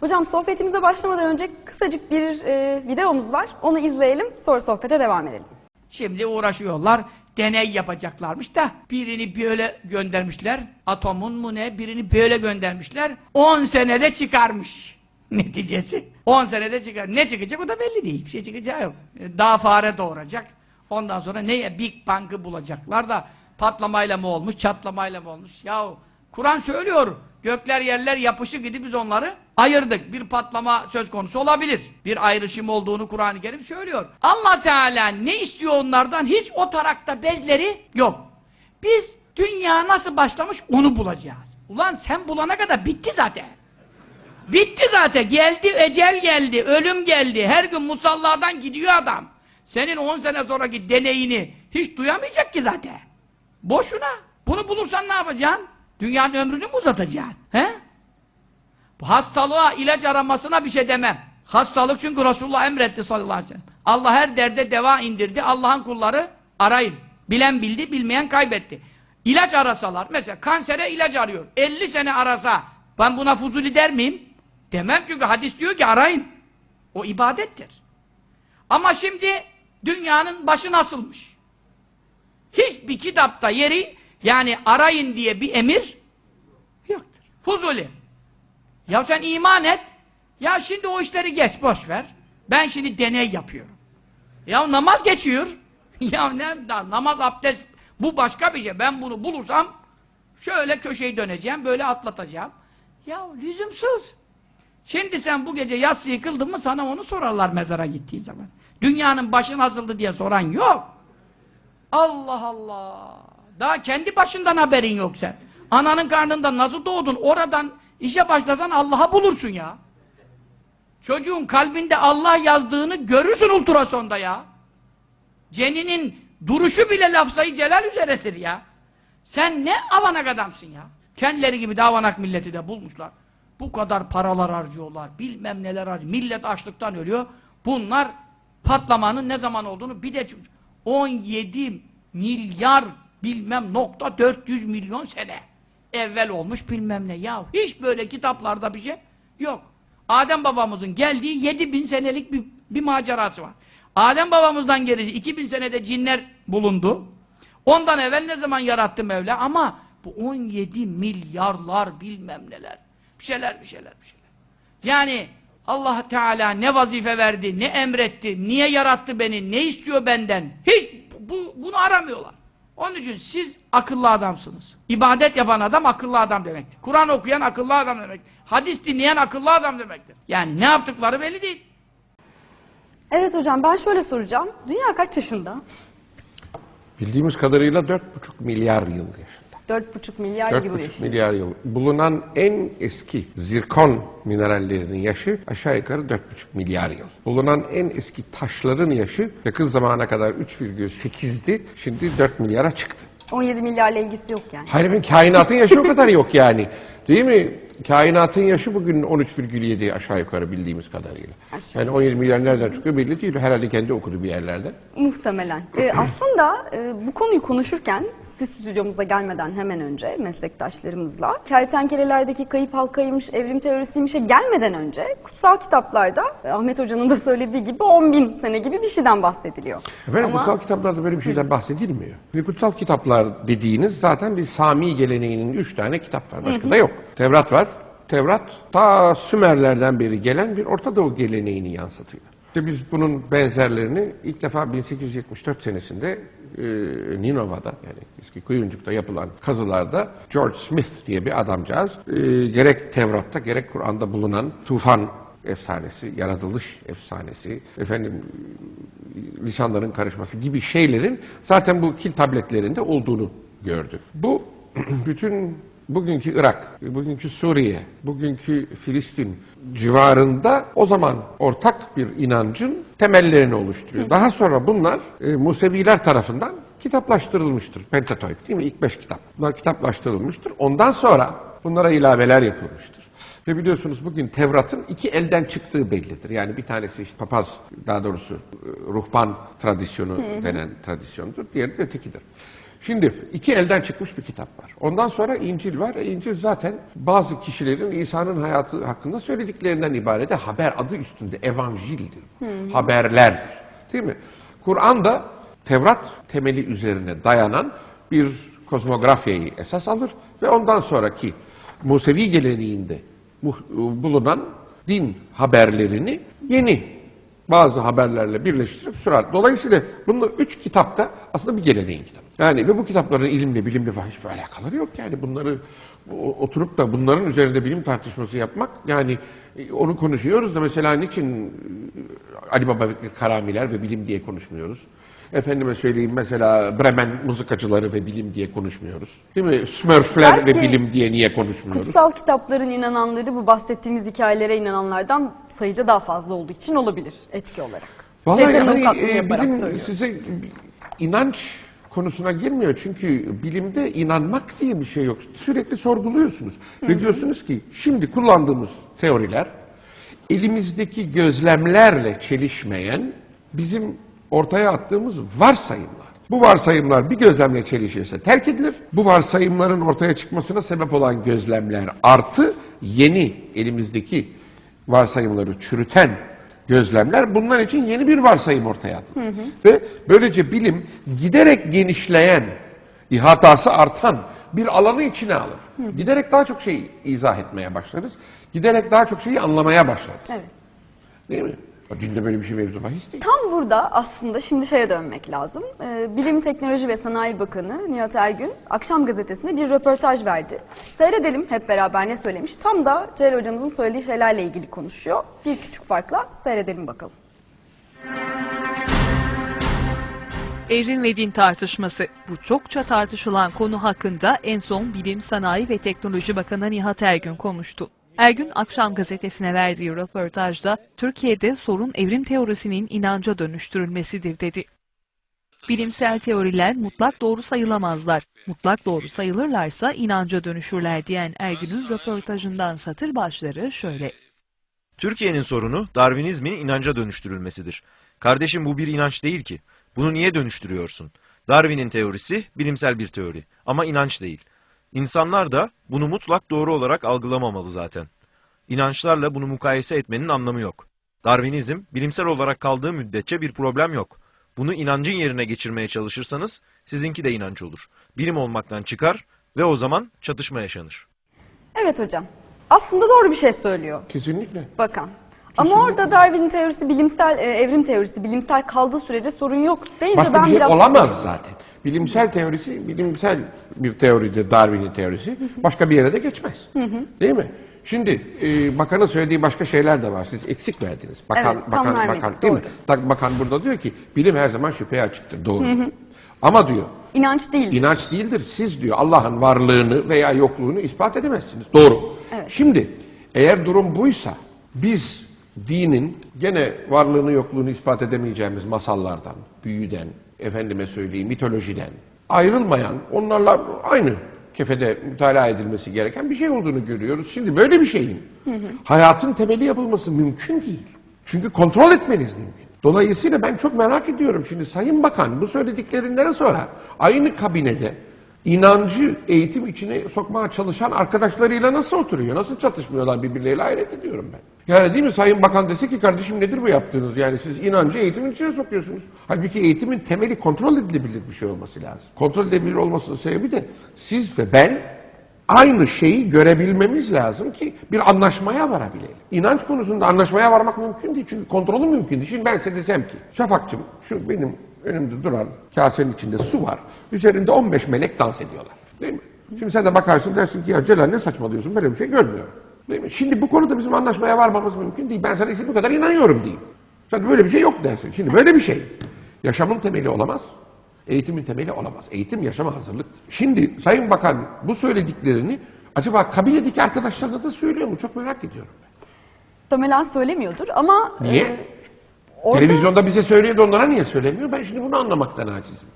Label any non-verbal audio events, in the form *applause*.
Hocam sohbetimize başlamadan önce kısacık bir e, videomuz var. Onu izleyelim, sonra sohbete devam edelim. Şimdi uğraşıyorlar. Deney yapacaklarmış da birini böyle göndermişler. Atomun mu ne? Birini böyle göndermişler. 10 senede çıkarmış. *laughs* Neticesi. 10 senede çıkar. Ne çıkacak o da belli değil. Bir şey çıkacağı yok. Daha fare doğuracak. Ondan sonra neye? Big Bang'ı bulacaklar da patlamayla mı olmuş, çatlamayla mı olmuş? Yahu Kur'an söylüyor. Gökler yerler yapışık idi biz onları ayırdık. Bir patlama söz konusu olabilir. Bir ayrışım olduğunu Kur'an-ı Kerim söylüyor. Allah Teala ne istiyor onlardan? Hiç o tarakta bezleri yok. Biz dünya nasıl başlamış onu bulacağız. Ulan sen bulana kadar bitti zaten. Bitti zaten. Geldi, ecel geldi, ölüm geldi. Her gün musalladan gidiyor adam. Senin 10 sene sonraki deneyini hiç duyamayacak ki zaten. Boşuna. Bunu bulursan ne yapacaksın? Dünyanın ömrünü mü uzatacaksın? He? Hastalığa, ilaç aramasına bir şey demem. Hastalık çünkü Resulullah emretti sallallahu aleyhi ve sellem. Allah her derde deva indirdi. Allah'ın kulları arayın. Bilen bildi, bilmeyen kaybetti. İlaç arasalar, mesela kansere ilaç arıyor. 50 sene arasa, ben buna fuzuli der miyim? Demem çünkü hadis diyor ki arayın. O ibadettir. Ama şimdi dünyanın başı nasılmış? Hiçbir kitapta yeri yani arayın diye bir emir yoktur. Fuzuli. Ya sen iman et. Ya şimdi o işleri geç, boş ver. Ben şimdi deney yapıyorum. Ya namaz geçiyor. *laughs* ya ne namaz, abdest bu başka bir şey. Ben bunu bulursam şöyle köşeyi döneceğim, böyle atlatacağım. Ya lüzumsuz. Şimdi sen bu gece yatsı kıldın mı sana onu sorarlar mezara gittiği zaman. Dünyanın başı nasıldı diye soran yok. Allah Allah. Daha kendi başından haberin yok sen. Ananın karnında nasıl doğdun? Oradan işe başlasan Allah'a bulursun ya. Çocuğun kalbinde Allah yazdığını görürsün ultrasonda ya. Ceninin duruşu bile lafzayı celal üzeredir ya. Sen ne avanak adamsın ya. Kendileri gibi de avanak milleti de bulmuşlar. Bu kadar paralar harcıyorlar, bilmem neler harcıyor. Millet açlıktan ölüyor. Bunlar patlamanın ne zaman olduğunu bir de 17 milyar bilmem nokta 400 milyon sene evvel olmuş bilmem ne. Ya hiç böyle kitaplarda bir şey yok. Adem babamızın geldiği 7000 senelik bir, bir macerası var. Adem babamızdan gerisi 2000 senede cinler bulundu. Ondan evvel ne zaman yarattı Mevla ama bu 17 milyarlar bilmem neler. Bir şeyler bir şeyler bir şeyler. Yani Allah Teala ne vazife verdi, ne emretti, niye yarattı beni, ne istiyor benden? Hiç bu, bunu aramıyorlar. Onun için siz akıllı adamsınız. İbadet yapan adam akıllı adam demektir. Kur'an okuyan akıllı adam demektir. Hadis dinleyen akıllı adam demektir. Yani ne yaptıkları belli değil. Evet hocam ben şöyle soracağım. Dünya kaç yaşında? Bildiğimiz kadarıyla 4,5 milyar yıl yaşında. 4,5 milyar yıl 4,5 yaşında. milyar yıl. Bulunan en eski zirkon minerallerinin yaşı aşağı yukarı 4,5 milyar yıl. Bulunan en eski taşların yaşı yakın zamana kadar 3,8'di. Şimdi 4 milyara çıktı. 17 milyarla ilgisi yok yani. Hayır efendim, kainatın yaşı o kadar yok yani. *laughs* Değil mi? Kainatın yaşı bugün 13,7 aşağı yukarı bildiğimiz kadarıyla. Aşağı. Yani 17 milyar nereden çıkıyor belli değil. Herhalde kendi okudu bir yerlerden. Muhtemelen. Ee, *clears throat* aslında e, bu konuyu konuşurken siz stüdyomuza gelmeden hemen önce meslektaşlarımızla kertenkelelerdeki kayıp halkaymış, evrim teorisiymişe gelmeden önce kutsal kitaplarda e, Ahmet Hoca'nın da söylediği gibi 10 bin sene gibi bir şeyden bahsediliyor. Efendim Ama- kutsal kitaplarda böyle bir şeyden bahsedilmiyor. Şimdi kutsal kitaplar dediğiniz zaten bir Sami geleneğinin üç tane kitap var. Başka da yok. Tevrat var. Tevrat ta Sümerlerden beri gelen bir Orta Doğu geleneğini yansıtıyor. İşte biz bunun benzerlerini ilk defa 1874 senesinde e, Ninova'da yani eski Kuyuncuk'ta yapılan kazılarda George Smith diye bir adamcağız e, gerek Tevrat'ta gerek Kur'an'da bulunan tufan efsanesi, yaratılış efsanesi, efendim lisanların karışması gibi şeylerin zaten bu kil tabletlerinde olduğunu gördü. Bu *clears throat* bütün bugünkü Irak, bugünkü Suriye, bugünkü Filistin civarında o zaman ortak bir inancın temellerini oluşturuyor. Daha sonra bunlar e, Museviler tarafından kitaplaştırılmıştır. Pentatoik değil mi? İlk beş kitap. Bunlar kitaplaştırılmıştır. Ondan sonra bunlara ilaveler yapılmıştır. Ve biliyorsunuz bugün Tevrat'ın iki elden çıktığı bellidir. Yani bir tanesi işte papaz, daha doğrusu e, ruhban tradisyonu denen tradisyondur. Diğeri de ötekidir. Şimdi iki elden çıkmış bir kitap var. Ondan sonra İncil var. E, İncil zaten bazı kişilerin İsa'nın hayatı hakkında söylediklerinden ibaret. Haber adı üstünde evanjildir. Haberlerdir. Değil mi? Kur'an da Tevrat temeli üzerine dayanan bir kozmografyayı esas alır ve ondan sonraki Musevi geleneğinde bu- bulunan din haberlerini yeni bazı haberlerle birleştirip sürer. Dolayısıyla bunun üç kitap da aslında bir geleneğin kitabı. Yani ve bu kitapların ilimle, bilimle falan hiçbir alakaları yok. Yani bunları oturup da bunların üzerinde bilim tartışması yapmak yani e, onu konuşuyoruz da mesela niçin e, Ali Baba Bekir Karamiler ve bilim diye konuşmuyoruz? Efendime söyleyeyim mesela Bremen mızıkacıları ve bilim diye konuşmuyoruz. Değil mi? Smurfler ve Belki bilim diye niye konuşmuyoruz? Kutsal kitapların inananları bu bahsettiğimiz hikayelere inananlardan sayıca daha fazla olduğu için olabilir etki olarak. Vallahi Şeytanın avukatlığını e, bilim söylüyorum. size inanç konusuna girmiyor. Çünkü bilimde inanmak diye bir şey yok. Sürekli sorguluyorsunuz. Ve diyorsunuz ki şimdi kullandığımız teoriler elimizdeki gözlemlerle çelişmeyen bizim ortaya attığımız varsayımlar. Bu varsayımlar bir gözlemle çelişirse terk edilir. Bu varsayımların ortaya çıkmasına sebep olan gözlemler artı yeni elimizdeki varsayımları çürüten gözlemler bunlar için yeni bir varsayım ortaya atılır. Ve böylece bilim giderek genişleyen, ihatası artan bir alanı içine alır. Giderek daha çok şey izah etmeye başlarız. Giderek daha çok şeyi anlamaya başlarız. Evet. Değil mi? O Dinde böyle bir şey mevzu bahis değil. Tam burada aslında şimdi şeye dönmek lazım. Ee, Bilim, Teknoloji ve Sanayi Bakanı Nihat Ergün akşam gazetesinde bir röportaj verdi. Seyredelim hep beraber ne söylemiş. Tam da Celal hocamızın söylediği şeylerle ilgili konuşuyor. Bir küçük farkla seyredelim bakalım. Evrim ve din tartışması. Bu çokça tartışılan konu hakkında en son Bilim, Sanayi ve Teknoloji Bakanı Nihat Ergün konuştu. Ergün akşam gazetesine verdiği röportajda Türkiye'de sorun evrim teorisinin inanca dönüştürülmesidir dedi. Bilimsel teoriler mutlak doğru sayılamazlar. Mutlak doğru sayılırlarsa inanca dönüşürler diyen Ergün'ün röportajından satır başları şöyle. Türkiye'nin sorunu Darwinizmin inanca dönüştürülmesidir. Kardeşim bu bir inanç değil ki. Bunu niye dönüştürüyorsun? Darwin'in teorisi bilimsel bir teori ama inanç değil. İnsanlar da bunu mutlak doğru olarak algılamamalı zaten. İnançlarla bunu mukayese etmenin anlamı yok. Darwinizm bilimsel olarak kaldığı müddetçe bir problem yok. Bunu inancın yerine geçirmeye çalışırsanız sizinki de inanç olur. Bilim olmaktan çıkar ve o zaman çatışma yaşanır. Evet hocam. Aslında doğru bir şey söylüyor Kesinlikle. bakan. Ama orada Darwin'in teorisi bilimsel, e, evrim teorisi bilimsel kaldığı sürece sorun yok deyince Başka ben bir şey biraz... olamaz zaten. Bilimsel teorisi, bilimsel bir teoridir Darwin'in teorisi. Başka bir yere de geçmez. Değil mi? Şimdi e, bakanın söylediği başka şeyler de var. Siz eksik verdiniz. Bakan, Evet, tam bakan, vermedik, bakan, değil mi? Tak- Bakan burada diyor ki bilim her zaman şüpheye açıktır. Doğru. Ama diyor İnanç değil. İnanç değildir. Siz diyor Allah'ın varlığını veya yokluğunu ispat edemezsiniz. Doğru. Şimdi eğer durum buysa biz dinin gene varlığını yokluğunu ispat edemeyeceğimiz masallardan, büyüden, efendime söyleyeyim mitolojiden ayrılmayan, onlarla aynı kefede mütalaa edilmesi gereken bir şey olduğunu görüyoruz. Şimdi böyle bir şeyin hayatın temeli yapılması mümkün değil. Çünkü kontrol etmeniz mümkün. Dolayısıyla ben çok merak ediyorum. Şimdi Sayın Bakan bu söylediklerinden sonra aynı kabinede inancı eğitim içine sokmaya çalışan arkadaşlarıyla nasıl oturuyor? Nasıl çatışmıyorlar birbirleriyle hayret ediyorum ben. Yani değil mi Sayın Bakan dese ki kardeşim nedir bu yaptığınız? Yani siz inancı eğitimin içine sokuyorsunuz. Halbuki eğitimin temeli kontrol edilebilir bir şey olması lazım. Kontrol edilebilir olmasının sebebi de siz ve ben aynı şeyi görebilmemiz lazım ki bir anlaşmaya varabilelim. İnanç konusunda anlaşmaya varmak mümkün değil. Çünkü kontrolü mümkün değil. Şimdi ben size desem ki Şafak'cığım şu benim önümde duran kasenin içinde su var. Üzerinde 15 melek dans ediyorlar. Değil mi? Şimdi sen de bakarsın dersin ki ya Celal ne saçmalıyorsun böyle bir şey görmüyorum. Değil mi? Şimdi bu konuda bizim anlaşmaya varmamız mümkün değil. Ben sana istediğim kadar inanıyorum diyeyim. Sen böyle bir şey yok dersin. Şimdi böyle bir şey yaşamın temeli olamaz. Eğitimin temeli olamaz. Eğitim yaşama hazırlıktır. Şimdi Sayın Bakan bu söylediklerini acaba kabinedeki arkadaşlarına da söylüyor mu? Çok merak ediyorum. Muhtemelen söylemiyordur ama... Niye? e, Televizyonda bize söylüyor da onlara niye söylemiyor? Ben şimdi bunu anlamaktan acizim.